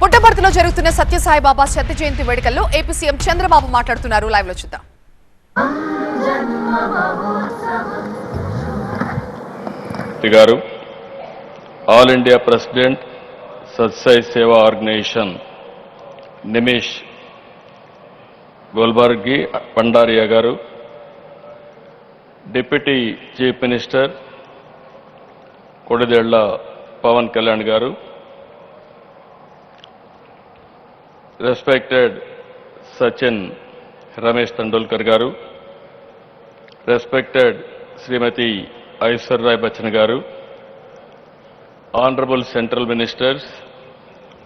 పుట్టపర్తిలో జరుగుతున్న సత్యసాయిబాబా శత జయంతి వేడుకల్లో ఏపీ సీఎం చంద్రబాబు మాట్లాడుతున్నారు. లైవ్లో చూద్దాం. గారు ఆల్ ఇండియా ప్రెసిడెంట్ సత్సాయి సేవా organisation Nimesh Golbargi Pandariya garu deputy chief minister Konidela Pawan Kalyan garu respected Sachin Ramesh Tendulkar గారు రెస్పెక్టెడ్ శ్రీమతి ఐశ్వర్రాయ్ బచ్చన్ గారు honourable central ministers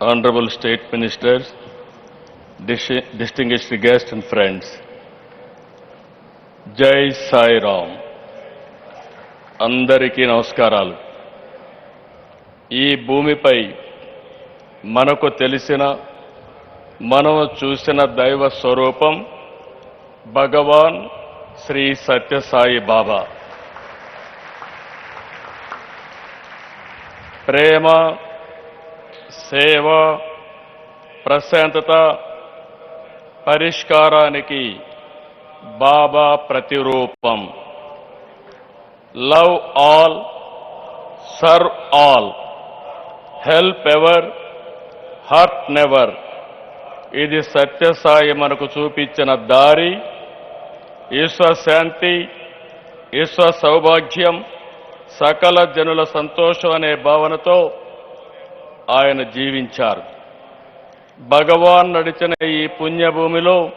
honourable state ministers distinguished guest and friends. జై సాయి రామ్. అందరికీ నమస్కారాలు. ఈ భూమిపై మనకు తెలిసిన మనం చూసిన దైవ స్వరూపం భగవాన్ శ్రీ సత్యసాయి బాబా. ప్రేమ సేవ ప్రశాంతత పరిష్కారానికి బాబా ప్రతిరూపం. Love all serve all help ever hurt never. ఇది సత్యసాయి మనకు చూపించిన దారి ఈశ్వ శాంతి ఈశ్వ సౌభాగ్యం సకల జనుల సంతోషం అనే భావనతో ఆయన జీవించారు. భగవాన్ నడిచిన ఈ పుణ్యభూమిలో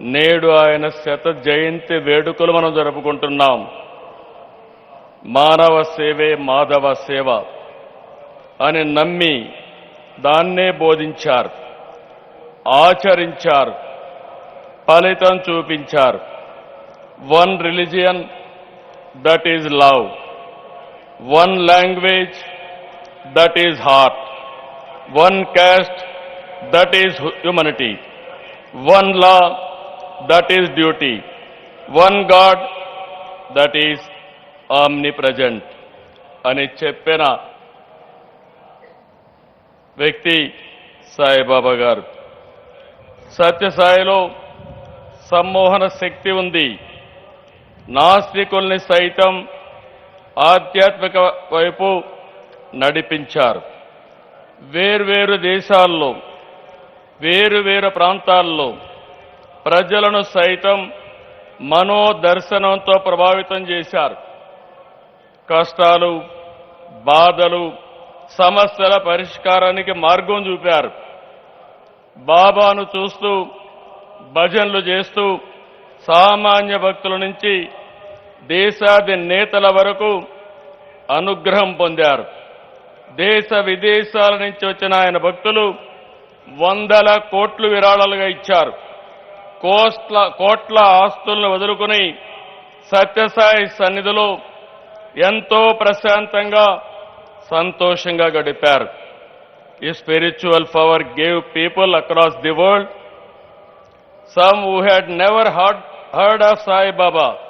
నేడు ఆయన శత జయంతి వేడుకలు మనం జరుపుకుంటున్నాం. మానవ సేవే మాధవ సేవ అని నమ్మి దాన్నే బోధించారు. ఆచరించారు ఫలితం చూపించారు one religion that is love one language that is heart one caste that is humanity one law that is duty one God that is omnipresent అని చెప్పిన వ్యక్తి సాయిబాబా గారు సత్యసాయిలో సమ్మోహన శక్తి ఉంది. నాస్తికుల్ని సైతం ఆధ్యాత్మిక వైపు నడిపించారు. వేర్వేరు దేశాల్లో వేరు ప్రాంతాల్లో ప్రజలను సైతం మనోదర్శనంతో ప్రభావితం చేశారు. కష్టాలు బాధలు సమస్యల పరిష్కారానికి మార్గం చూపారు. బాబాను చూస్తూ భజనలు చేస్తూ సామాన్య భక్తుల నుంచి దేశాది నేతల వరకు అనుగ్రహం పొందారు. దేశ విదేశాల నుంచి వచ్చిన ఆయన భక్తులు వందల కోట్లు విరాళాలుగా ఇచ్చారు. కోట్ల కోట్ల ఆస్తులను వదులుకుని సత్యసాయి సన్నిధిలో ఎంతో ప్రశాంతంగా సంతోషంగా గడిపారు. spiritual power gave people across the world some who had never heard, heard of Sai Baba.